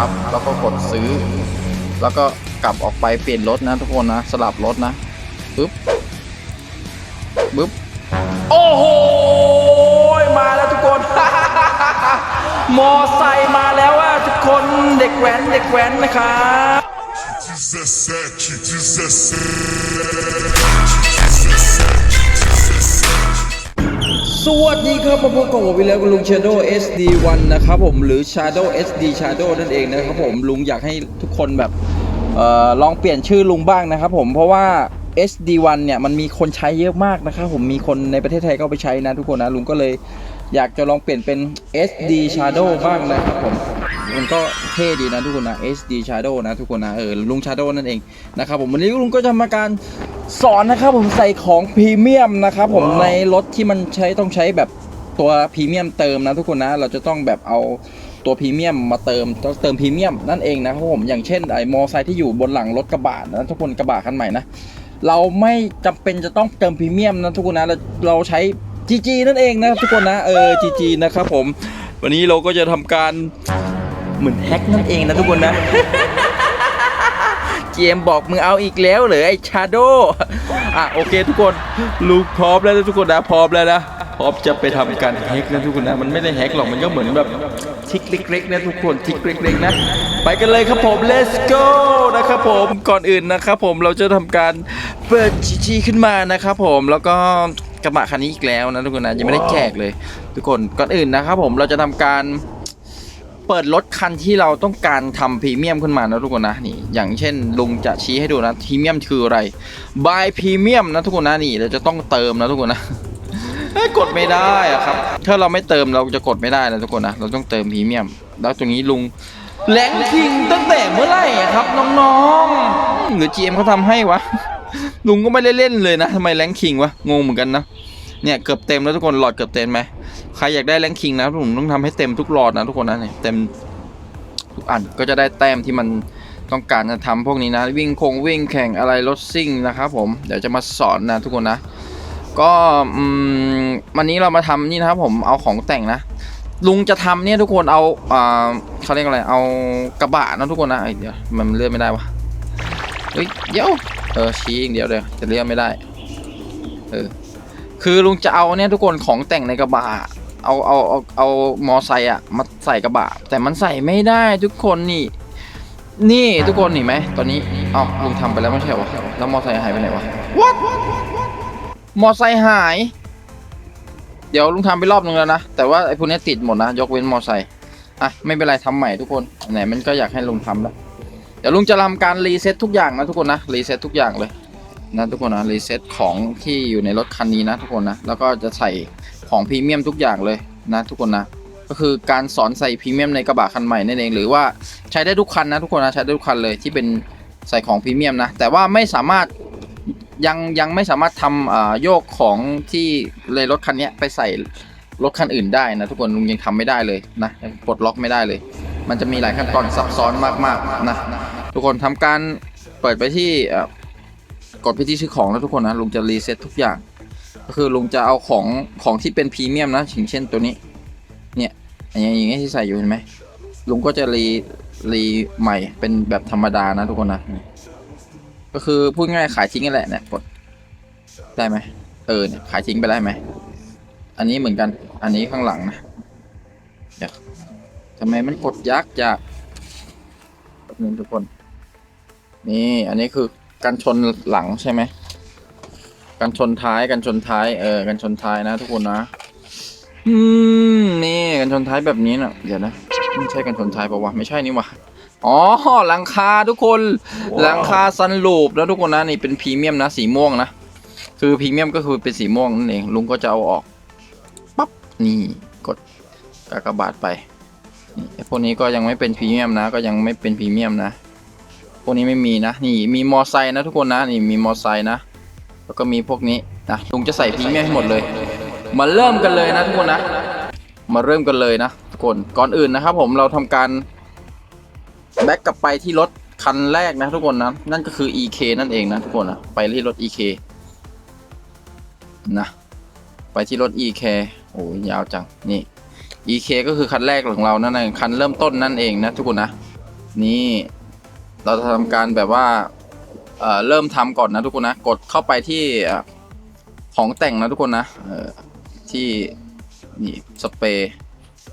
นะครับ แล้วก็กดซื้อ แล้วก็กลับออกไปเปลี่ยนรถนะทุกคนนะ สลับรถนะปึ๊บปึ๊บโอ้โหมาแล้วทุกคนมอไซค์มาแล้วอะทุกคนเด็กแว้นเด็กแว้นนะครับ 17, สวัสดีครับผมพบกับผมวิแล้วลุง Shadow SD1 นะครับผมหรือ Shadow SD Shadow นั่นเองนะครับผมลุงอยากให้ทุกคนแบบออลองเปลี่ยนชื่อลุงบ้างนะครับผมเพราะว่า SD1 เนี่ยมันมีคนใช้เยอะมากนะครับผมมีคนในประเทศไทยก็เอาไปใช้นะทุกคนนะลุงก็เลยอยากจะลองเปลี่ยนเป็น SD Shadow บ้างนะครับผมมันก็เท่ดีนะทุกคนนะ SD Shadow นะทุกคนนะเออลุง Shadow นั่นเองนะครับผมวันนี้ลุงก็จะมาการ สอนนะครับผมใส่ของพรีเมียมนะครับผมในรถที่มันใช้ต้องใช้แบบตัวพรีเมียมเติมนะทุกคนนะ เราจะต้องแบบเอาตัวพรีเมียมมาเติมต้องเติมพรีเมียมนั่นเองนะครับผมอย่างเช่นไอ้มอไซค์ที่อยู่บนหลังรถกระบะนะทุกคนกระบะคันใหม่นะเราไม่จำเป็นจะต้องเติมพรีเมียมนะทุกคนนะเราเราใช้ GG นั่นเองนะทุกคนนะเออ GG นะครับผม วันนี้เราก็จะทำการเหมือนแฮกนั่นเองนะทุกคนนะ เจมบอกมึงเอาอีกแล้วเหรอไอ้ชาโดอะโอเคทุกคนลูกพร้อมแล้วนะทุกคนนะพร้อมแล้วนะพร้อมจะไปทำการแฮกนะทุกคนนะมันไม่ได้แฮกหรอกมันก็เหมือนแบบทิกเล็กๆนะทุกคนทิกเล็กๆนะไปกันเลยครับผม let's go นะครับผมก่อนอื่นนะครับผมเราจะทำการเปิด GG ขึ้นมานะครับผมแล้วก็กระบะคันนี้อีกแล้วนะทุกคนนะยังไม่ได้แจกเลย ทุกคนก่อนอื่นนะครับผมเราจะทำการ เปิดรถคันที่เราต้องการทำพรีเมียมขึ้นมานะทุกคนนะนี่ อย่างเช่นลุงจะชี้ให้ดูนะพรีเมียมคืออะไรบายพรีเมียมนะทุกคนนะนี่เราจะต้องเติมนะทุกคนนะกดไม่ได้อะครับ ถ้าเราไม่เติมเราจะกดไม่ได้นะทุกคนนะเราต้องเติมพรีเมียม แล้วตรงนี้ลุงแรงคิงตั้งแต่เมื่อไหร่ครับน้องๆหรือ GM เขาทำให้วะลุงก็ไม่ได้เล่นเลยนะทำไมแรงคิงวะงงเหมือนกันนะ เนี่ยเกือบเต็มแล้วทุกคนหลอดเกือบเต็มไหมใครอยากได้แรงคิงนะผมต้องทำให้เต็มทุกหลอดนะทุกคนนะเนี่ยเต็มทุกอันก็จะได้แต้มที่มันต้องการจะทำพวกนี้นะ วิ่งคงวิ่งแข่งอะไรรถซิ่งนะครับผมเดี๋ยวจะมาสอนนะทุกคนนะ ก็วันนี้เรามาทำนี่นะครับผมเอาของแต่งนะลุงจะทำเนี่ยทุกคนเอาอ่าเขาเรียกอะไร เอากระบะนะทุกคนนะเดี๋ยวมันเลื่อนไม่ได้วะเฮ้ยเดี๋ยวเออชี้อย่างเดียวเดี๋ยวจะเลื่อนไม่ได้ เออ คือลุงจะเอาเนี่ยทุกคนของแต่งในกระบะเอาเอาเอาเอามอไซค์อะมาใส่กระบะ แต่มันใส่ไม่ได้ทุกคนนี่ นี่ทุกคนเห็นไหมตอนนี้เอ้าลุงทำไปแล้วไม่ใช่เหรอวะแล้วมอไซค์หายไปไหนวะ What มอไซค์หาย เดี๋ยวลุงทำไปรอบนึงแล้วนะแต่ว่าไอ้พวกนี้ติดหมดนะยกเว้นมอไซค์อะไม่เป็นไรทำใหม่ทุกคนไหนมันก็อยากให้ลุงทำแล้วเดี๋ยวลุงจะทำการรีเซ็ตทุกอย่างนะทุกคนนะรีเซ็ตทุกอย่างเลย นะทุกคนนะรีเซ็ตของที่อยู่ในรถคันนี้นะทุกคนนะแล้วก็จะใส่ของพรีเมียมทุกอย่างเลยนะทุกคนนะก็คือการสอนใส่พรีเมียมในกระบะคันใหม่นั่นเองหรือว่าใช้ได้ทุกคันนะทุกคนนะใช้ได้ทุกคันเลยที่เป็นใส่ของพรีเมียมนะแต่ว่าไม่สามารถยังยังไม่สามารถทำอ่าโยกของที่เลยรถคันนี้ไปใส่รถคันอื่นได้นะทุกคนลุงยังทำไม่ได้เลยนะยังปลดล็อกไม่ได้เลย มันจะมีหลายขั้นตอนซับซ้อนมากๆนะทุกคนทำการเปิดไปที่ กดไปที่ชื่อของแล้วทุกคนนะลุงจะรีเซ็ตทุกอย่าง ก็คือลุงจะเอาของของที่เป็นพรีเมียมนะอย่างเช่นตัวนี้ เนี่ยอย่างเงี้ยที่ใส่อยู่เห็นไหมลุงก็จะรีรีใหม่เป็นแบบธรรมดานะทุกคนนะก็คือพูดง่ายขายทิ้งกันแหละเนี่ยกดได้ไหมเออเนี่ยขายทิ้งไปได้ไหมอันนี้เหมือนกันอันนี้ข้างหลังนะเดี๋ยวทำไมมันกดยากจากนี่ทุกคน นี่อันนี้คือ กันชนหลังใช่ไหมกันชนท้ายกันชนท้ายเออกันชนท้ายนะทุกคนนะ อืมนี่กันชนท้ายแบบนี้นะเดี๋ยวนะไม่ใช่กันชนท้ายปะวะไม่ใช่นี่วะอ๋อหลังคาทุกคนหลังคาซันลูปแล้วทุกคนนะนี่เป็นพรีเมียมนะสีม่วงนะคือพรีเมียมก็คือเป็นสีม่วงนั่นเองลุงก็จะเอาออกปั๊บนี่กดกากบาทไปนี่ไอ้พวกนี้ก็ยังไม่เป็นพรีเมียมนะ ก็ยังไม่เป็นพรีเมียมนะ พวกนี้ไม่มีนะ นี่มีมอไซค์นะทุกคนนะ นี่มีมอไซค์นะ แล้วก็มีพวกนี้นะลุงจะใส่พรีเมียมให้หมดเลย มาเริ่มกันเลยนะทุกคนนะ มาเริ่มกันเลยนะทุกคน ก่อนอื่นนะครับ ผมเราทำการแบ็กกลับไปที่รถคันแรกนะทุกคนนะ นั่นก็คือ EK นั่นเองนะทุกคนนะ ไปที่รถ EK นะ ไปที่รถ EK โอ้ยยาวจัง นี่ EK ก็คือคันแรกของเรานั่นเองคันเริ่มต้นนั่นเองนะทุกคนนะ นี่ เราจะทำการแบบว่าเอ่อเริ่มทำก่อนนะทุกคนนะ กดเข้าไปที่ของแต่งนะทุกคนนะที่นี่สเปรย์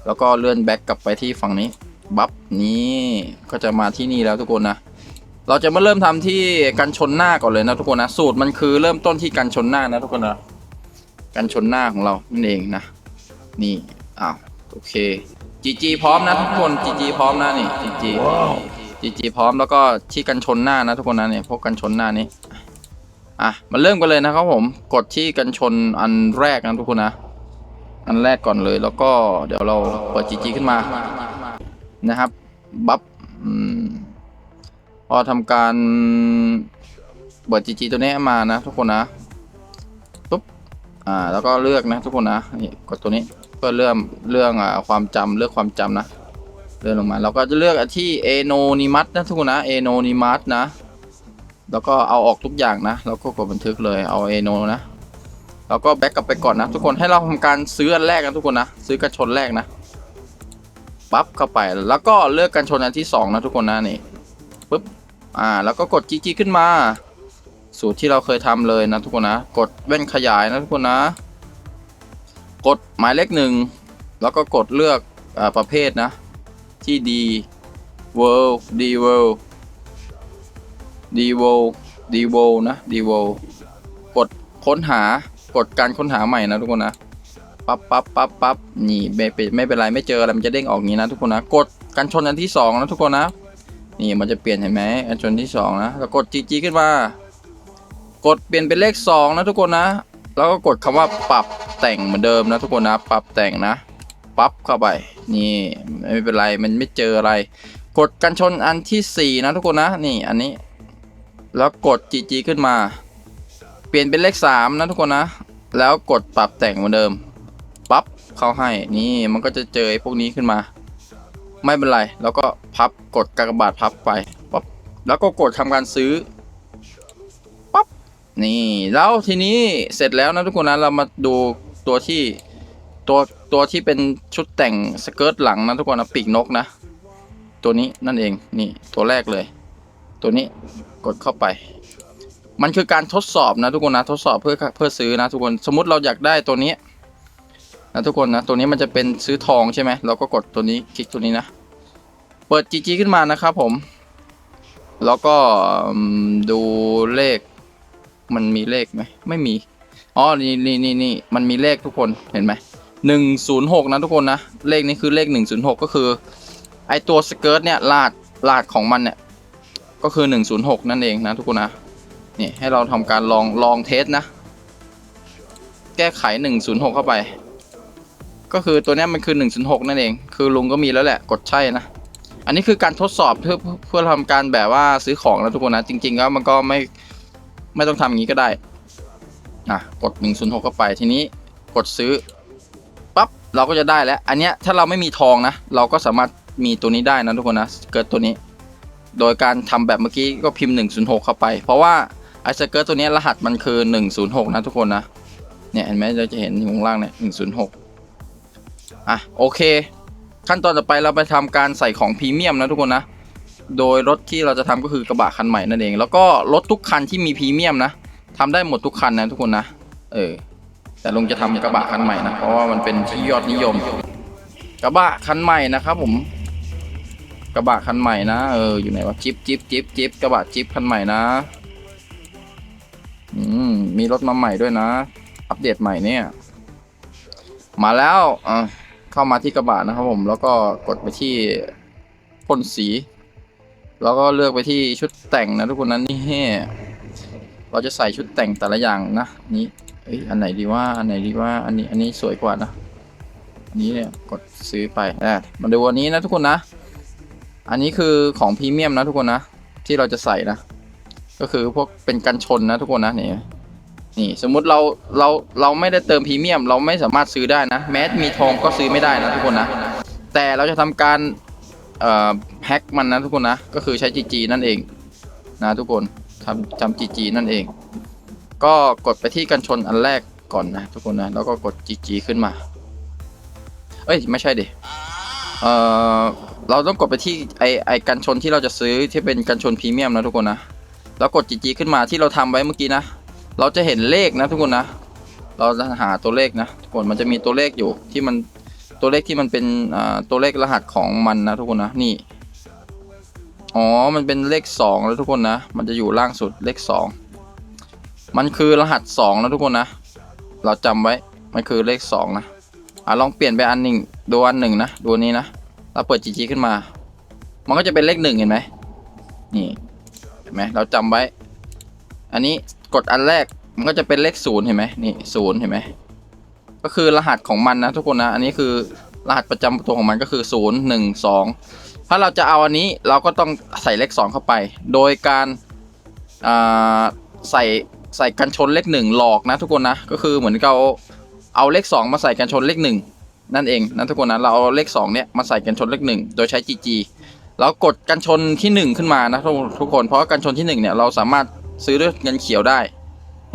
แล้วก็เลื่อนแบ็กกลับไปที่ฝั่งนี้บัฟนี่ก็จะมาที่นี่แล้วทุกคนนะเราจะมาเริ่มทำที่กันชนหน้าก่อนเลยนะทุกคนนะสูตรมันคือเริ่มต้นที่กันชนหน้านะทุกคนนะกันชนหน้าของเรานั่นเองนะนี่อ้าวโอเคจีจีพร้อมนะทุกคนจีจีพร้อมนะนี่จีจี จีจีพร้อมแล้วก็ที่กันชนหน้านะทุกคนนะเนี่ยพวกกันชนหน้านี้อะมาเริ่มกันเลยนะครับผมกดที่กันชนอันแรกนะทุกคนนะ อันแรกก่อนเลยแล้วก็เดี๋ยวเราเปิดจีจีขึ้นมานะครับบัฟอืมพอทำการเปิด GG ตัวนี้มานะ ทุกคนนะปุ๊บอ่าแล้วก็เลือกนะทุกคนนะนี่กดตัวนี้เพื่อเลื่อมเรื่องอ่าความจำเลือกความจำนะ เลื่อนลงมา เราก็จะเลือกที่ Anonymous นะทุกคนนะ Anonymous นะ แล้วก็เอาออกทุกอย่างนะ แล้วก็กดบันทึกเลยเอา Ano นะ แล้วก็แบ็กกลับไปก่อนนะ ทุกคนให้เราทำการซื้ออันแรกนะทุกคนนะ ซื้อกระชนแรกนะปั๊บเข้าไปแล้วก็เลือกกันชนอันที่สองนะทุกคนนะนี่ปุ๊บอ่าแล้วก็กด GG ขึ้นมา สูตรที่เราเคยทำเลยนะทุกคนนะ กดแว่นขยายนะทุกคนนะ กดหมายเลขหนึ่งแล้วก็กดเลือกอประเภทนะ ที่ D World D World D World D World นะ D World กดค้นหากดการค้นหาใหม่นะทุกคนนะปั๊บปั๊บปั๊บปั๊บนี่ไม่เป็นไม่เป็นไรไม่เจออะไรมันจะเด้งออกงี้นะทุกคนนะกดกันชนอันที่สองนะทุกคนนะ นี่มันจะเปลี่ยนเห็นไหมอันชนที่สองนะแล้วกด GG ขึ้นมา กดเปลี่ยนเป็นเลขสองนะทุกคนนะ แล้วก็กดคำว่าปรับแต่งเหมือนเดิมนะทุกคนนะ ปรับแต่งนะ ปั๊บเข้าไป นี่ไม่เป็นไรมันไม่เจออะไร กดกันชนอันที่สี่นะทุกคนนะนี่อันนี้ แล้วกด GG ขึ้นมา เปลี่ยนเป็นเลขสามนะทุกคนนะ แล้วกดปรับแต่งเหมือนเดิมปั๊บเข้าให้นี่มันก็จะเจอไอ้พวกนี้ขึ้นมา ไม่เป็นไร แล้วก็พับกดกากบาทพับไปปั๊บแล้วก็กดทำการซื้อปั๊บนี่แล้วทีนี้เสร็จแล้วนะทุกคนนะเรามาดูตัวที่ ตัวตัวที่เป็นชุดแต่งสเกิร์ตหลังนะทุกคนนะปีกนกนะ ตัวนี้นั่นเองนี่ตัวแรกเลย ตัวนี้กดเข้าไป มันคือการทดสอบนะทุกคนนะทดสอบเพื่อเพื่อซื้อนะทุกคนสมมติเราอยากได้ตัวนี้นะทุกคนนะตัวนี้มันจะเป็นซื้อทองใช่ไหมเราก็กดตัวนี้คลิกตัวนี้นะ เปิด GG ขึ้นมานะครับผม แล้วก็ดูเลข มันมีเลขไหมไม่มีอ๋อนี่นี่นี่นี่มันมีเลขทุกคนเห็นไหม หนึ่งศูนย์หกนะทุกคนนะ เลขนี้คือเลขหนึ่งศูนย์หกก็คือ ไอตัวสเกิร์ตเนี่ยลาดลาดของมันเนี่ยก็คือหนึ่งศูนย์หกนั่นเองนะทุกคนนะนี่ให้เราทำการลองลองเทสนะ แก้ไขหนึ่งศูนย์หกเข้าไป ก็คือตัวนี้มันคือ 106 นั่นเอง คือลุงก็มีแล้วแหละกดใช่นะ อันนี้คือการทดสอบเพื่อเพื่อทำการแบบว่าซื้อของนะทุกคนนะ จริงๆแล้วมันก็ไม่ไม่ต้องทำอย่างนี้ก็ได้อะกด 106 เข้าไปทีนี้กดซื้อ เราก็จะได้แล้ว อันเนี้ยถ้าเราไม่มีทองนะ เราก็สามารถมีตัวนี้ได้นะทุกคนนะเกิดตัวนี้ โดยการทำแบบเมื่อกี้ก็พิมพ์ 106 เข้าไป เพราะว่าไอ้สเกิร์ตตัวนี้รหัสมันคือ 106 นะทุกคนนะ เนี่ยเห็นไหมเราจะเห็นอยู่ข้างล่างเนี่ย 106 อะโอเค ขั้นตอนต่อไปเราไปทำการใส่ของพรีเมียมนะทุกคนนะ โดยรถที่เราจะทำก็คือกระบะคันใหม่นั่นเอง แล้วก็รถทุกคันที่มีพรีเมียมนะทำได้หมดทุกคันนะทุกคนนะ เออ แต่ลุงจะทำกระบะคันใหม่นะเพราะว่ามันเป็นที่ยอดนิยม กระบะคันใหม่นะครับผม กระบะคันใหม่นะเอออยู่ไหนวะจิ๊บจิ๊บจิ๊บจิ๊บกระบะจิ๊บคันใหม่นะอืมมีรถมาใหม่ด้วยนะ อัปเดตใหม่เนี่ย มาแล้วอะเข้ามาที่กระบะนะครับผม แล้วก็กดไปที่พ่นสี แล้วก็เลือกไปที่ชุดแต่งนะทุกคนนั้นนี่เราจะใส่ชุดแต่งแต่ละอย่างนะนี้ เอ้ยอันไหนดีว่าอันไหนดีว่าอันนี้อันนี้สวยกว่านะอันนี้เนี่ยกดซื้อไปอะมาดูอันนี้นะทุกคนนะ อันนี้คือของพรีเมียมนะทุกคนนะ ที่เราจะใส่นะ ก็คือพวกเป็นกันชนนะทุกคนนะนี่นี่สมมุติเราเราเราไม่ได้เติมพรีเมียม เราไม่สามารถซื้อได้นะ แม้มีทองก็ซื้อไม่ได้นะทุกคนนะ แต่เราจะทำการเอ่อแฮ็กมันนะทุกคนนะ ก็คือใช้ GG นั่นเองนะทุกคนทำจำ GG นั่นเอง ก็กดไปที่กันชนอันแรกก่อนนะทุกคนนะแล้วก็กด GG ขึ้นมา เอ้ยไม่ใช่ดิเอ่อเราต้องกดไปที่ไอไอกันชนที่เราจะซื้อที่เป็นกันชนพรีเมียมนะทุกคนนะแล้วกด GG ขึ้นมาที่เราทำไว้เมื่อกี้นะเราจะเห็นเลขนะทุกคนนะ เราจะหาตัวเลขนะทุกคนมันจะมีตัวเลขอยู่ที่มันตัวเลขที่มันเป็นตัวเลขรหัสของมันนะทุกคนนะนี่อ๋อมันเป็นเลขสองแล้วทุกคนนะ มันจะอยู่ล่างสุดเลขสอง มันคือรหัสสองนะทุกคนนะ เราจำไว้ มันคือเลขสองนะ อะลองเปลี่ยนไปอันหนึ่งดูอันหนึ่งนะ ดูนี้นะ เราเปิด GG ขึ้นมา มันก็จะเป็นเลขหนึ่งเห็นไหม นี่เห็นไหมเราจำไว้ อันนี้กดอันแรก มันก็จะเป็นเลขศูนย์เห็นไหมนี่ศูนย์เห็นไหม ก็คือรหัสของมันนะทุกคนนะ อันนี้คือรหัสประจำตัวของมันก็คือศูนย์หนึ่งสองถ้าเราจะเอาอันนี้เราก็ต้องใส่เลข2เข้าไป โดยการอ่าใส่ ใส่กันชนเลขหนึ่งหลอกนะทุกคนนะก็คือเหมือนเราเอาเลข 2 มาใส่กันชนเลขหนึ่งนั่นเองนะทุกคนนะเราเอาเลข2เนี่ยมาใส่กันชนเลขหนึ่งโดยใช้ GG แล้วกดกันชนที่ 1 ขึ้นมานะทุกทุกคนเพราะกันชนที่1เนี่ยเราสามารถซื้อด้วยเงินเขียวได้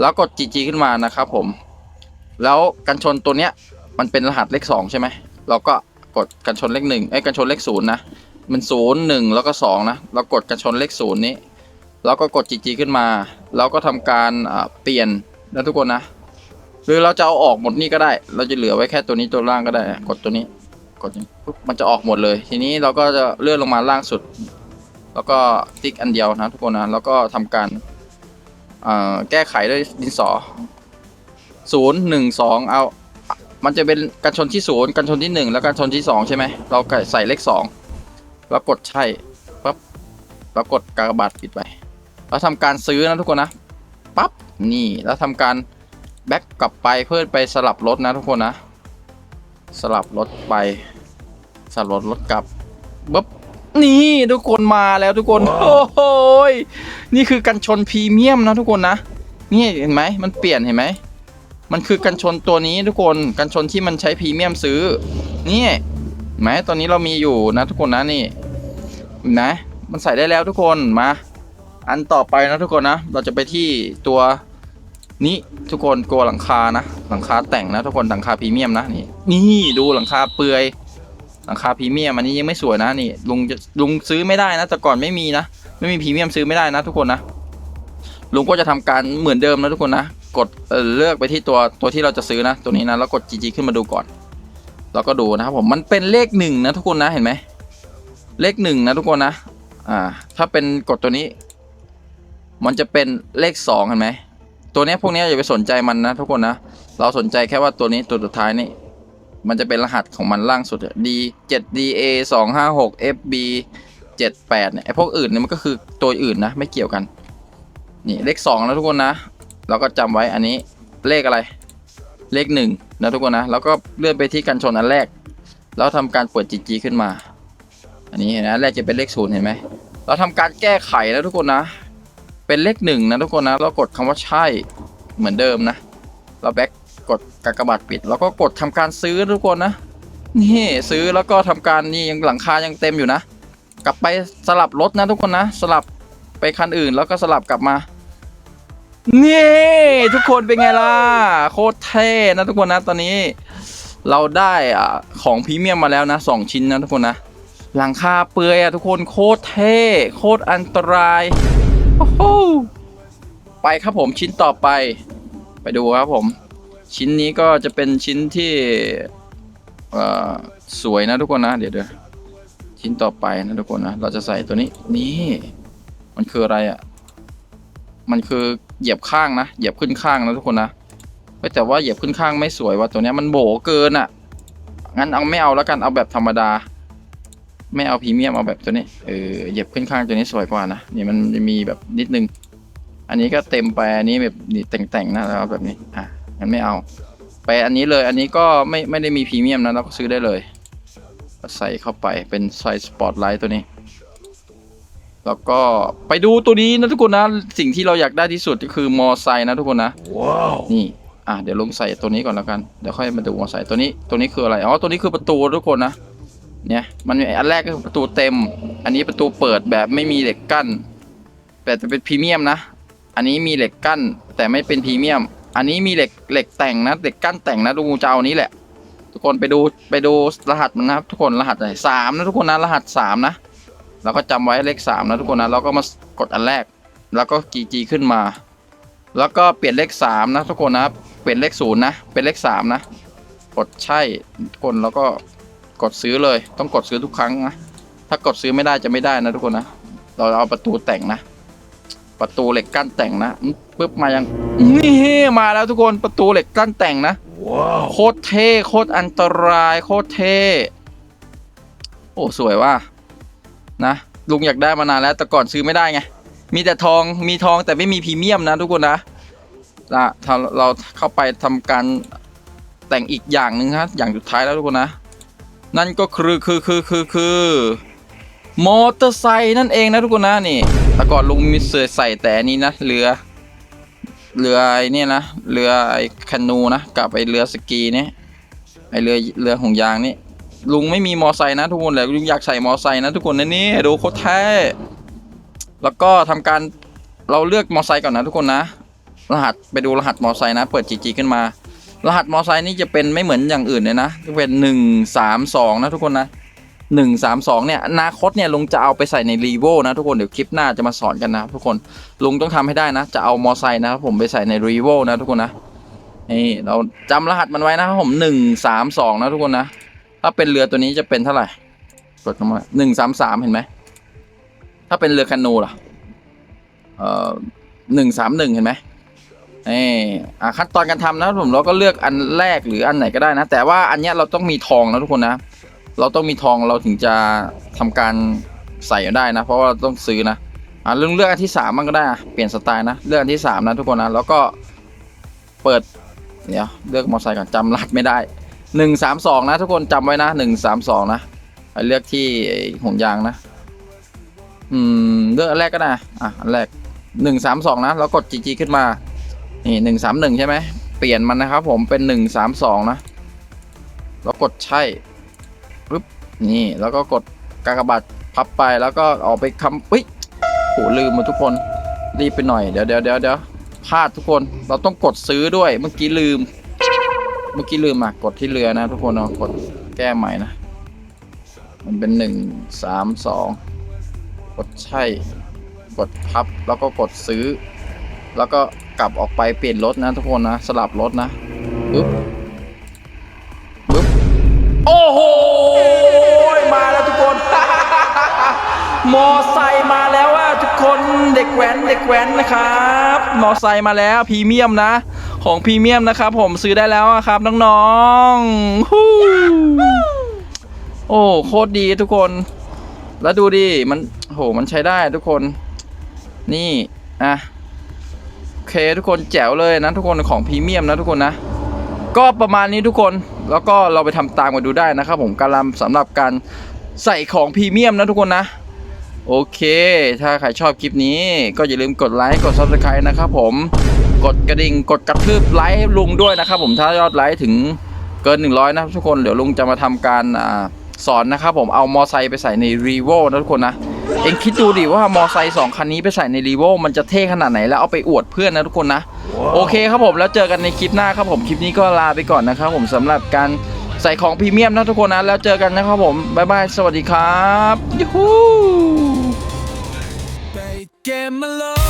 แล้วกด GG ขึ้นมานะครับผม แล้วกันชนตัวเนี้ยมันเป็นรหัสเลข 2 ใช่ไหมเราก็กดกันชนเลขหนึ่งไอ้กันชนเลขศูนย์นะมันศูนย์หนึ่งแล้วก็สองนะเรากดกันชนเลขศูนย์นี้ แล้วก็กด GG ขึ้นมา แล้วก็ทำการเปลี่ยนนะทุกคนนะ หรือเราจะเอาออกหมดนี่ก็ได้ เราจะเหลือไว้แค่ตัวนี้ตัวล่างก็ได้ กดตัวนี้กดนี้ปุ๊บมันจะออกหมดเลย ทีนี้เราก็จะเลื่อนลงมาล่างสุด แล้วก็ติ๊กอันเดียวนะทุกคนนะแล้วก็ทำการแก้ไขด้วยดินสอศูนย์หนึ่งสองเอา มันจะเป็นกันชนที่ศูนย์กันชนที่หนึ่งแล้วกันชนที่สองใช่ไหมเราใส่เลขสองแล้วกดใช่ปั๊บแล้วกดกากบาทปิดไป แล้วทำการซื้อนะทุกคนนะปั๊บนี่แล้วทำการแบ็กกลับไปเพื่อไปสลับรถนะทุกคนนะ สลับรถไป สลับรถรถกลับปึ๊บนี่ทุกคนมาแล้วทุกคน โอ้โหยนี่คือกันชนพรีเมียมนะทุกคนนะนี่เห็นไหมมันเปลี่ยนเห็นไหมมันคือกันชนตัวนี้ทุกคนกันชนที่มันใช้พรีเมียมซื้อ นี่เห็นไหมตอนนี้เรามีอยู่นะทุกคนนะนี่นไหมมันใส่ได้แล้วทุกคนมา อันต่อไปนะทุกคนนะ เราจะไปที่ตัวนี้ทุกคนกลัวหลังคานะ หลังคาแต่งนะทุกคนหลังคาพรีเมียมนะนี่นี่ดูหลังคาเปลือย หลังคาพรีเมียมอันนี้ยังไม่สวยนะนี่ลุงจะลุงซื้อไม่ได้นะแต่ก่อนไม่มีนะไม่มีพรีเมียมซื้อไม่ได้นะ ทุกคนนะลุงก็จะทำการเหมือนเดิมนะทุกคนนะกดเเลือกไปที่ตัวตัวที่เราจะซื้อนะตัวนี้นะแล้วกด GG ขึ้นมาดูก่อน แล้วก็ดูนะครับผมมันเป็นเลขหนึ่งนะทุกคนนะเห็นไหมเลขหนึ่งนะทุกคนนะอ่าถ้าเป็นกดตัวนี้ มันจะเป็นเลขสองเห็นไหมตัวนี้พวกนี้อย่าไปสนใจมันนะทุกคนนะ เราสนใจแค่ว่าตัวนี้ตัวสุดท้ายนี่ มันจะเป็นรหัสของมันล่างสุดอะ D 7 DA 2 5 6 FB 7 8เนี่ยไอพวกอื่นเนี่ยมันก็คือตัวอื่นนะ ไม่เกี่ยวกัน นี่เลขสองนะทุกคนนะ เราก็จำไว้อันนี้เลขอะไร เลขหนึ่งนะทุกคนนะ แล้วก็เลื่อนไปที่กันชนอันแรก แล้วทำการเปิด GG ขึ้นมา อันนี้เห็นไหมอันแรกจะเป็นเลขศูนย์เห็นไหมเราทำการแก้ไขนะทุกคนนะ เป็นเลขหนึ่งนะทุกคนนะแล้วกดคำว่าใช่เหมือนเดิมนะ เราแบ็กกดกากบาทปิด แล้วก็กดทำการซื้อทุกคนนะ นี่ซื้อแล้วก็ทำการนี่ยังหลังคายังเต็มอยู่นะ กลับไปสลับรถนะทุกคนนะ สลับไปคันอื่นแล้วก็สลับกลับมานี่ทุกคนเป็นไงล่ะ โคตรเท่นะทุกคนนะตอนนี้ เราได้อะของพรีเมียมมาแล้วนะสองชิ้นนะทุกคนนะ หลังคาเปลือยอะทุกคนโคตรเท่ โคตรอันตราย โหไปครับผมชิ้นต่อไป ไปดูครับผม ชิ้นนี้ก็จะเป็นชิ้นที่สวยนะทุกคนนะ เดี๋ยวเดี๋ยวชิ้นต่อไปนะทุกคนนะ เราจะใส่ตัวนี้นี่ มันคืออะไรอะ มันคือเหยียบข้างนะ เหยียบขึ้นข้างนะทุกคนนะแต่ว่าเหยียบขึ้นข้างไม่สวยว่ะตัวนี้มันโบเกินอะ งั้นเอาไม่เอาแล้วกันเอาแบบธรรมดา ไม่เอาพรีเมียมเอาแบบตัวนี้เออเหยียบขึ้นข้างตัวนี้สวยกว่านะนี่มันจะมีแบบนิดนึง อันนี้ก็เต็มไปอันนี้แบบนี่แต่งๆนะแล้วเอาแบบนี้อะงั้นไม่เอา ไปอันนี้เลยอันนี้ก็ไม่ไม่ได้มีพรีเมียมนะเราก็ซื้อได้เลยใส่เข้าไปเป็นไซส์สปอตไลท์ตัวนี้ แล้วก็ไปดูตัวนี้นะทุกคนนะ สิ่งที่เราอยากได้ที่สุดก็คือมอไซค์นะทุกคนนะนี่อะเดี๋ยวลงใส่ตัวนี้ก่อนแล้วกันเดี๋ยวค่อยมาดูมอไซค์ตัวนี้ตัวนี้คืออะไรอ๋อตัวนี้คือประตูทุกคนนะ เนี่ยมันอันแรกก็คือประตูเต็ม อันนี้ประตูเปิดแบบไม่มีเหล็กกั้น แต่จะเป็นพรีเมียมนะ อันนี้มีเหล็กกั้น แต่ไม่เป็นพรีเมียม อันนี้มีเหล็กเหล็กแต่งนะเหล็กกั้นแต่งนะดูจะเอาอันนี้แหละ ทุกคนไปดูไปดูรหัสมันนะครับทุกคนรหัสไหนสามนะทุกคนนะรหัสสามนะแล้วก็จำไว้เลขสามนะทุกคนนะแล้วก็มากดอันแรก แล้วก็กีจีขึ้นมา แล้วก็เปลี่ยนเลขสามนะทุกคนนะเปลี่ยนเลขศูนย์นะเป็นเลขสามนะกดใช่ทุกคนแล้วก็ กดซื้อเลย ต้องกดซื้อทุกครั้งนะถ้ากดซื้อไม่ได้จะไม่ได้นะทุกคนนะเราเอาประตูแต่งนะ ประตูเหล็กกั้นแต่งนะอืมปึ๊บมายังนี่มาแล้วทุกคนประตูเหล็กกั้นแต่งนะโคตรเท่โคตรอันตรายโคตรเท่โอ้สวยว่ะนะลุงอยากได้มานานแล้วแต่ก่อนซื้อไม่ได้ไงมีแต่ทองมีทองแต่ไม่มีพรีเมียมนะทุกคนนะนะถ้าเราเข้าไปทำการแต่งอีกอย่างหนึ่งครับอย่างสุดท้ายแล้วทุกคนนะ นั่นก็คือคือคือคือคือมอเตอร์ไซค์นั่นเองนะทุกคนนะนี่แต่ก่อนลุงมีเสือใส่แต่นี้นะเรือเรือไอ้นี่นะเรือไอ้คานูนะกับไอ้เรือสกีเนี่ยไอ้เรือเรือหงยางนี่ลุงไม่มีมอไซค์นะทุกคนเลยลุงอยากใส่มอไซค์นะทุกคนนะนี่ดูโคตรแท้แล้วก็ทำการเราเลือกมอไซค์ก่อนนะทุกคนนะ รหัสไปดูรหัสมอไซค์นะ เปิด GG ขึ้นมา รหัสมอไซค์นี่จะเป็นไม่เหมือนอย่างอื่นเลยนะจะเป็นหนึ่งสามสองนะทุกคนนะหนึ่งสามสองเนี่ยอนาคตเนี่ยลุงจะเอาไปใส่ในรีโวนะทุกคนเดี๋ยวคลิปหน้าจะมาสอนกันนะทุกคนลุงต้องทำให้ได้นะ จะเอามอไซค์นะครับผมไปใส่ในรีโวนะทุกคนนะนี่เราจำรหัสมันไว้นะครับผมหนึ่งสามสองนะทุกคนนะถ้าเป็นเรือตัวนี้จะเป็นเท่าไหร่กดลงมาหนึ่งสามสามเห็นไหมถ้าเป็นเรือแคนูล่ะเอ่อหนึ่งสามหนึ่งเห็นไหม นี่อะขั้นตอนการทำนะครับผมเราก็เลือกอันแรกหรืออันไหนก็ได้นะ แต่ว่าอันเนี้ยเราต้องมีทองนะทุกคนนะ เราต้องมีทองเราถึงจะทำการใส่ได้นะ เพราะว่าเราต้องซื้อนะอะเรื่องเลือกอันที่สามมันก็ได้อะเปลี่ยนสไตล์นะเลือกอันที่สามนะทุกคนนะแล้วก็เปิดเดี๋ยวเลือกมอเตอร์ไซค์ก่อนจำรหัสไม่ได้หนึ่งสามสองนะ ทุกคนจำไว้นะหนึ่งสามสองนะไปเลือกที่ห่วงยางนะ อืมเลือกอันแรกก็ได้อะอันแรกหนึ่งสามสองนะ แล้วกดจีจีขึ้นมา นี่หนึ่งสามหนึ่งใช่ไหม เปลี่ยนมันนะครับผมเป็นหนึ่งสามสองนะ แล้วกดใช่ปึ๊บ นี่แล้วก็กดกากบาทพับไปแล้วก็ออกไปคำเฮ้ยโหลืมมาทุกคน รีบไปหน่อย เดี๋ยวเดี๋ยวเดี๋ยวเดี๋ยวพลาดทุกคน เราต้องกดซื้อด้วย เมื่อกี้ลืม เมื่อกี้ลืมอะ กดที่เรือนะทุกคนเอากดแก้ใหม่นะ มันเป็นหนึ่งสามสองกดใช่ กดพับแล้วก็กดซื้อ แล้วก็ กลับออกไปเปลี่ยนรถนะทุกคนนะสลับรถนะปึ๊บปึ๊บโอ้โหมาแล้วทุกคน มอไซค์มาแล้วอะทุกคนเด็กแว้นเด็กแว้นนะครับมอไซค์มาแล้วพรีเมียมนะ ของพรีเมียมนะครับ ผมซื้อได้แล้วครับน้องๆฮู้โอ้โคตรดีทุกคน แล้วดูดิมันโหมันใช้ได้ทุกคน นี่อะ เคทุกคนแจ๋วเลยนะทุกคนของพรีเมียมนะทุกคนนะ ก็ประมาณนี้ทุกคนแล้วก็เราไปทำตามกันดูได้นะครับผมการัสำหรับการใส่ของพรีเมียมนะทุกคนนะ โอเค ถ้าใครชอบคลิปนี้ ก็อย่าลืมกดไลค์กด subscribe นะครับผมกดกระดิ่งกดกระทืบไลค์ให้ลุงด้วยนะครับผมถ้ายอดไลค์ถึงเกิน 100 นะทุกคนเดี๋ยวลุงจะมาทำการอสอนนะครับผมเอามอไซค์ไปใส่ในรีโวนะทุกคนนะ เองคิดดูดิว่ามอไซค์สองคันนี้ไปใส่ในรีโวมันจะเท่ขนาดไหนแล้วเอาไปอวดเพื่อนนะทุกคนนะ โอเคครับผมแล้วเจอกันในคลิปหน้าครับผมคลิปนี้ก็ลาไปก่อนนะครับผมสำหรับการใส่ของพรีเมียมนะทุกคนนะแล้วเจอกันนะครับผมบ๊ายบายสวัสดีครับยูฮู Make him alone.